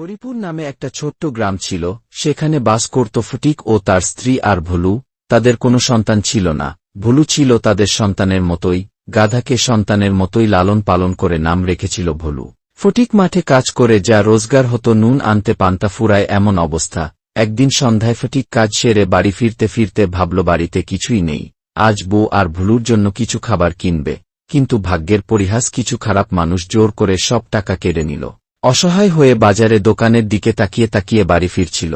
হরিপুর নামে একটা ছোট্ট গ্রাম ছিল, সেখানে বাস করত ফটিক ও তার স্ত্রী আর ভুলু, তাদের কোনো সন্তান ছিল না। ভুলু ছিল তাদের সন্তানের মতোই, গাধাকে সন্তানের মতোই লালন পালন করে নাম রেখেছিল ভুলু। ফটিক মাঠে কাজ করে যা রোজগার হতো নুন আনতে পান্তা ফুরায় এমন অবস্থা। একদিন সন্ধ্যায় ফটিক কাজ সেরে বাড়ি ফিরতে ফিরতে ভাবল বাড়িতে কিছুই নেই, আজ বউ আর ভুলুর জন্য কিছু খাবার কিনবে। কিন্তু ভাগ্যের পরিহাস কিছু খারাপ মানুষ জোর করে সব টাকা কেড়ে নিল। অসহায় হয়ে বাজারে দোকানের দিকে তাকিয়ে তাকিয়ে বাড়ি ফিরছিল।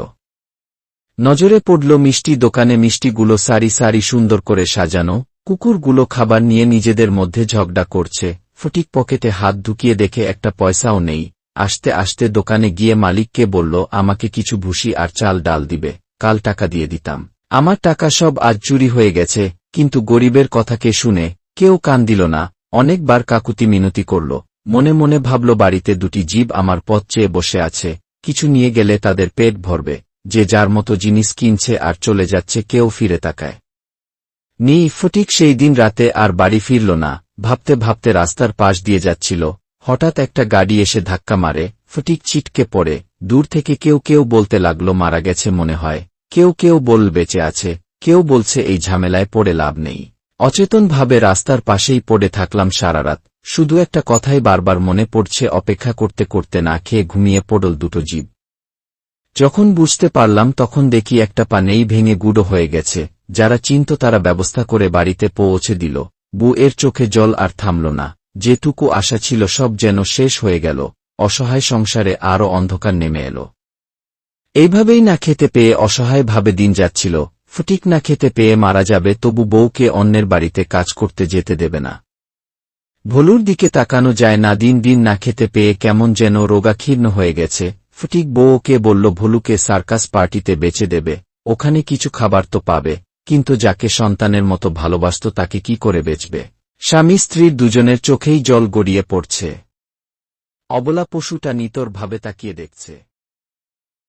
নজরে পড়ল মিষ্টি দোকানে মিষ্টিগুলো সারি সারি সুন্দর করে সাজানো, কুকুরগুলো খাবার নিয়ে নিজেদের মধ্যে ঝগড়া করছে, ফটিক পকেটে হাত ঢুকিয়ে দেখে একটা পয়সাও নেই। আসতে আসতে দোকানে গিয়ে মালিককে বলল, আমাকে কিছু ভুসি আর চাল ডাল দিবে, কাল টাকা দিয়ে দিতাম। আমার টাকা সব আজ চুরি হয়ে গেছে, কিন্তু গরিবের কথাকে শুনে, কেউ কান দিল না। অনেকবার কাকুতি মিনতি করল মনে মনে ভাবল, বাড়িতে দুটি জীব আমার পথ চেয়ে বসে আছে, কিছু নিয়ে গেলে তাদের পেট ভরবে, যে যার মতো জিনিস কিনছে আর চলে যাচ্ছে, কেউ ফিরে তাকায়। নি ফটিক সেই দিন রাতে আর বাড়ি ফিরল না, ভাবতে ভাবতে রাস্তার পাশ দিয়ে যাচ্ছিল, হঠাৎ একটা গাড়ি এসে ধাক্কা মারে, ফটিক ছিটকে পড়ে, দূর থেকে কেউ কেউ বলতে লাগল, মারা গেছে মনে হয়, কেউ কেউ বল, বেঁচে আছে, কেউ বলছে, এই ঝামেলায় পড়ে লাভ নেই। অচেতনভাবে রাস্তার পাশেই পড়ে থাকলাম সারা রাত শুধু একটা কথাই বারবার মনে পড়ছে অপেক্ষা করতে করতে না খেয়ে ঘুমিয়ে পড়ল দুটো জীব। যখন বুঝতে পারলাম তখন দেখি একটা পা নেই ভেঙে গুঁড়ো হয়ে গেছে, যারা চিন্ত তারা ব্যবস্থা করে বাড়িতে পৌঁছে দিল। বু এর চোখে জল আর থামল না, যেটুকু আশা ছিল সব যেন শেষ হয়ে গেল, অসহায় সংসারে আরও অন্ধকার নেমে এলো। এইভাবেই না খেতে পেয়ে অসহায়ভাবে দিন যাচ্ছিল, ফটিক না খেতে পেয়ে মারা যাবে তবু বউকে অন্যের বাড়িতে কাজ করতে যেতে দেবে না। ভলুর দিকে তাকানো যায় না দিন দিন না খেতে পেয়ে কেমন যেন রোগাক্ষীর্ণ হয়ে গেছে। ফটিক বউকে বলল, ভলুকে সার্কাস পার্টিতে বেচে দেবে, ওখানে কিছু খাবার তো পাবে, কিন্তু যাকে সন্তানের মতো ভালোবাসত তাকে কি করে বেচবে? স্বামী স্ত্রীর দুজনের চোখেই জল গড়িয়ে পড়ছে। অবলা পশুটা নিতর ভাবে তাকিয়ে দেখছে।